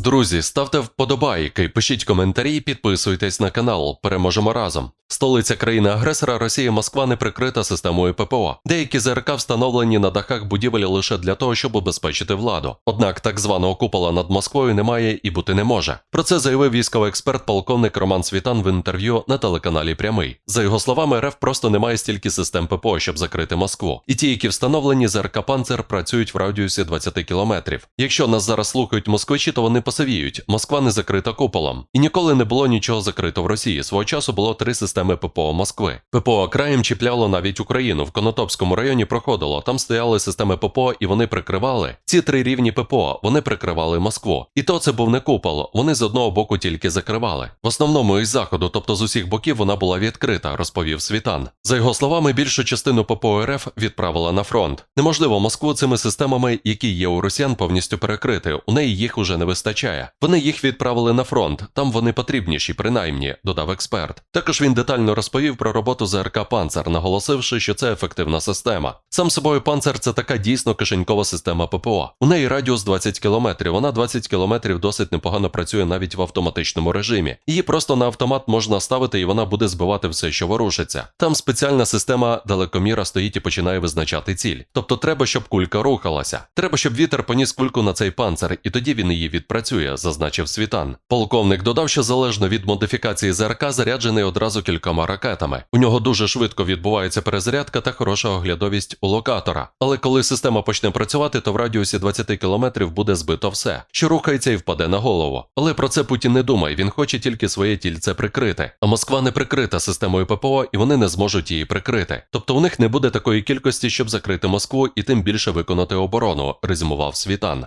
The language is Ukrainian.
Друзі, ставте вподобайки, пишіть коментарі, підписуйтесь на канал. Переможемо разом. Столиця країни-агресора Росія Москва не прикрита системою ППО. Деякі ЗРК встановлені на дахах будівель лише для того, щоб убезпечити владу. Однак так званого купола над Москвою немає і бути не може. Про це заявив військовий експерт полковник Роман Світан в інтерв'ю на телеканалі Прямий. За його словами, РФ просто немає стільки систем ППО, щоб закрити Москву. І ті, які встановлені ЗРК Панцер, працюють в радіусі 20 кілометрів. Якщо нас зараз слухають москвичі, то вони посивіють. Москва не закрита куполом. І ніколи не було нічого закрито в Росії. Свого часу було три системи ППО Москви. ППО краєм чіпляло навіть Україну. В Конотопському районі проходило. Там стояли системи ППО, і вони прикривали ці три рівні ППО. Вони прикривали Москву. І то це був не купол. Вони з одного боку тільки закривали. В основному із заходу, тобто з усіх боків, вона була відкрита, розповів Світан. За його словами, більшу частину ППО РФ відправила на фронт. Неможливо Москву цими системами, які є у росіян, повністю перекрити. У неї їх уже не вистачає. Вони їх відправили на фронт. Там вони потрібніші, принаймні, додав експерт. Також він детально розповів про роботу ЗРК Панцер, наголосивши, що це ефективна система. Сам собою панцер це така дійсно кишенькова система ППО. У неї радіус 20 км, Вона 20 км досить непогано працює навіть в автоматичному режимі. Її просто на автомат можна ставити, і вона буде збивати все, що ворушиться. Там спеціальна система далекоміра стоїть і починає визначати ціль. Тобто треба, щоб кулька рухалася. Треба, щоб вітер поніс кульку на цей панцер, і тоді він її відпрацює, зазначив Світан. Полковник додав, що залежно від модифікації ЗРК заряджений одразу кількома ракетами. У нього дуже швидко відбувається перезарядка та хороша оглядовість у локатора. Але коли система почне працювати, то в радіусі 20 км буде збито все, що рухається і впаде на голову. Але про це Путін не думає, він хоче тільки своє тільце прикрити. А Москва не прикрита системою ППО, і вони не зможуть її прикрити. Тобто у них не буде такої кількості, щоб закрити Москву і тим більше виконати оборону, резюмував Світан.